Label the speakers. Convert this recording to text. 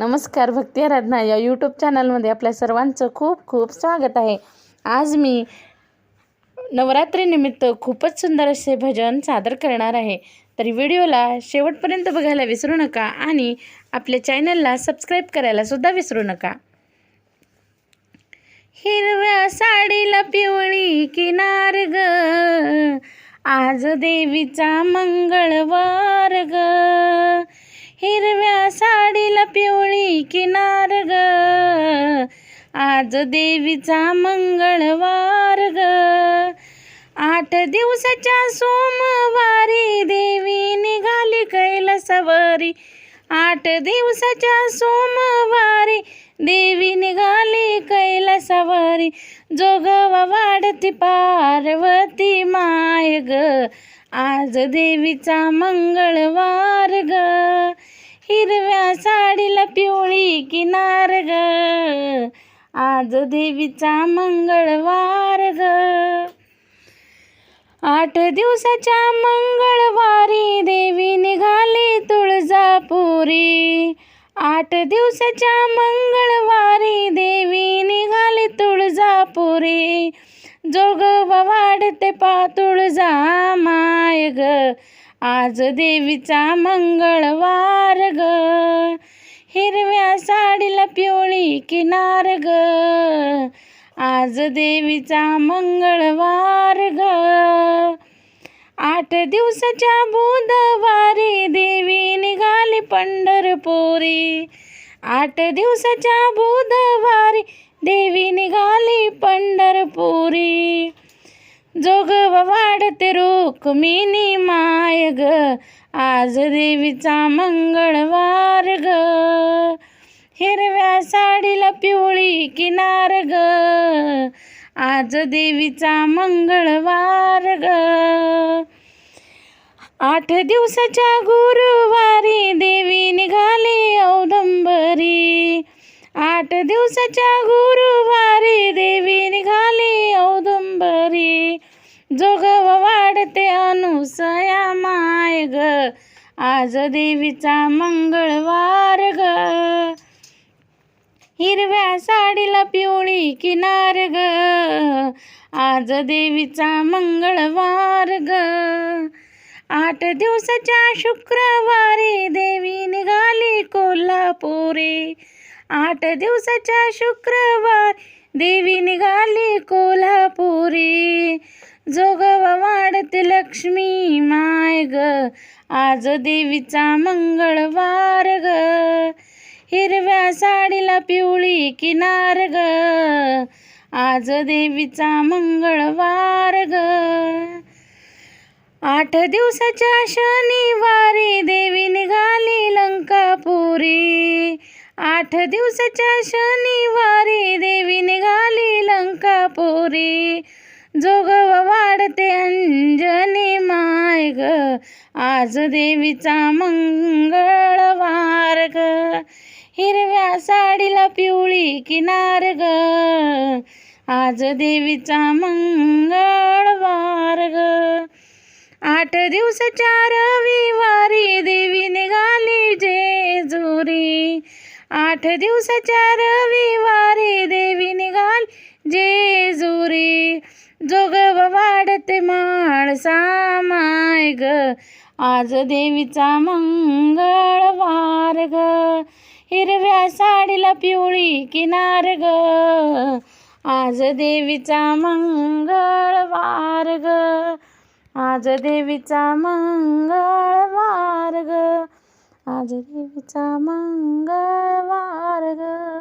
Speaker 1: नमस्कार भक्ती आराधना या यूट्यूब चॅनलमध्ये आपल्या सर्वांचं खूप खूप स्वागत आहे. आज मी नवरात्रीनिमित्त खूपच सुंदर असे भजन सादर करणार आहे. तरी व्हिडिओला शेवटपर्यंत बघायला विसरू नका आणि आपल्या चॅनलला सबस्क्राईब करायला सुद्धा विसरू नका. हिरव्या साडीला पिवळी किनार ग. आज देवीचा मंगळवार ग. हिरव्या साडीला पिवळी किनार ग. आज देवीचा मंगळवार ग. आठ दिवसाच्या सोमवारी देवी निघाली कैलासवारी. आठ दिवसाच्या सोमवारी देवी निघाली कैलासवारी. जोगवा वाढती पार्वती माय ग. आज देवीचा मंगळवार हिरव्या साडीला पिवळी किनार ग. आज देवीचा मंगळवार ग. आठ दिवसाच्या मंगळवारी देवी निघाली तुळजापुरी. आठ दिवसाच्या मंगळवारी देवी निघाली तुळजापुरी. जोग वाढते पा तुळजा माय ग. आज देवीचा मंगळवार ग. हिरव्या साडीला पिवळी किनार ग. आज देवीचा मंगळवार ग. आठ दिवसाच्या बुधवारी देवी निघाली पंढरपुरी. आठ दिवसाच्या बुधवारी देवी निघाली पंढरपुरी. जोगव वाढते रुक्मिणी माय ग आज देवीचा मंगळवार ग. हिरव्या साडीला पिवळी किनार ग. आज देवीचा मंगळवार ग. आठ दिवसाच्या गुरुवारी देवी निघाली औदंबरी. आठ दिवसाच्या गुरुवारी देवी निघाली औदुंबरी. जोगव वाढते अनुसया माय ग आज देवीचा मंगळवार ग. हिरव्या साडीला पिवळी किनार ग. आज देवीचा मंगळवार ग. आठ दिवसाच्या शुक्रवारी देवी निघाली कोल्हापुरी. आठ दिवसाच्या शुक्रवार देवी निघाली कोल्हापुरी. जोगव वाढते लक्ष्मी माय ग. आज देवीचा मंगळवार ग. हिरव्या साडीला पिवळी किनार ग. आज देवीचा मंगळवार ग. आठ दिवसाच्या शनिवारी देवी निघाली लंकापुरी. आठ दिवसाच्या शनिवारी देवी निघाली लंकापुरी. जोगव वाढते अंजनी माय ग. आज देवीचा मंगळवार ग. हिरव्या साडीला पिवळी किनार ग. आज देवीचा मंगळवार ग. आठ दिवसाच्या रविवारी देवी निघाली जेजुरी. आठ दिवसाच्या रविवारी देवी निघाल जेजुरी. जोगव वाढते माळसा माय ग. आज देवीचा मंगळवार ग. हिरव्या साडीला पिवळी किनार ग. आज देवीचा मंगळवार ग. आज देवीचा मंगळवार ग. आज देवीचा मंगळ ग